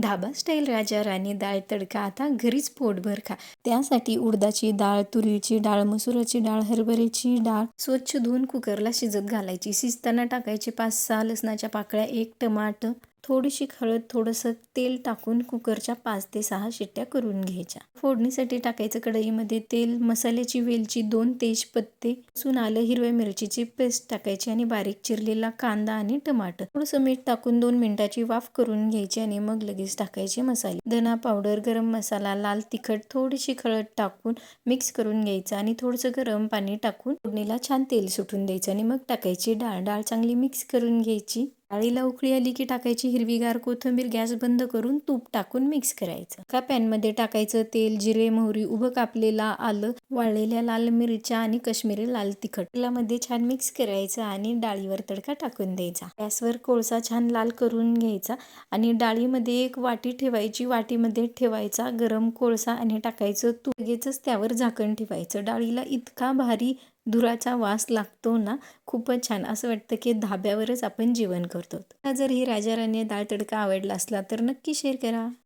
धाबा style Raja Rani डाळ तडका आता घरीच पोटभर खा. त्यासाठी उडदाची डाळ तुरीची डाळ मसुराची डाळ हरभऱ्याची डाळ स्वच्छ धुवून कुकरला शिजत घालायची. शिजताना टाकायचे पाच सहा लसणाच्या पाकळ्या एक टमाट थोडीशी हळद थोडंसं तेल टाकून कुकरच्या पाच ते सहा शिट्ट्या करून घ्यायच्या. फोडणीसाठी टाकायचं कढईमध्ये तेल मसाल्याची वेलची दोन तेजपत्ते लसूण आलं हिरव्या मिरचीची पेस्ट टाकायची आणि बारीक चिरलेला कांदा आणि टमाटर. थोडंसं मीठ टाकून दोन मिनिटाची वाफ करून घ्यायची आणि मग लगेच टाकायचे मसाले. धना पावडर गरम मसाला लाल तिखट थोडीशी हळद टाकून मिक्स करून घ्यायचं आणि थोडंसं गरम पाणी टाकून फोडणीला छान तेल सुटून द्यायचं आणि मग टाकायची डाळ. डाळ चांगली मिक्स करून घ्यायची. डाळीला उकळी आली की टाकायची हिरवीगार कोथिंबीर गॅस बंद करून तूप टाकून मिक्स करायचं. का पॅनमध्ये टाकायचं तेल जिरे मोहरी उभं कापलेला आलं वाळलेल्या लाल मिरच्या आणि कश्मीरी लाल तिखट. तेलामध्ये छान मिक्स करायचं आणि डाळीवर तडका टाकून द्यायचा. गॅसवर कोळसा छान लाल करून घ्यायचा आणि डाळीमध्ये एक वाटी ठेवायची. वाटीमध्ये ठेवायचा गरम कोळसा आणि टाकायचं तूप. लगेचच त्यावर झाकण ठेवायचं. डाळीला इतका भारी धुराचा वास लागतो ना खूपच छान. असं वाटतं की धाब्यावरच आपण जेवण करतो. जर ही राजा राणी डाळ तडका आवडला असला तर नक्की शेअर करा.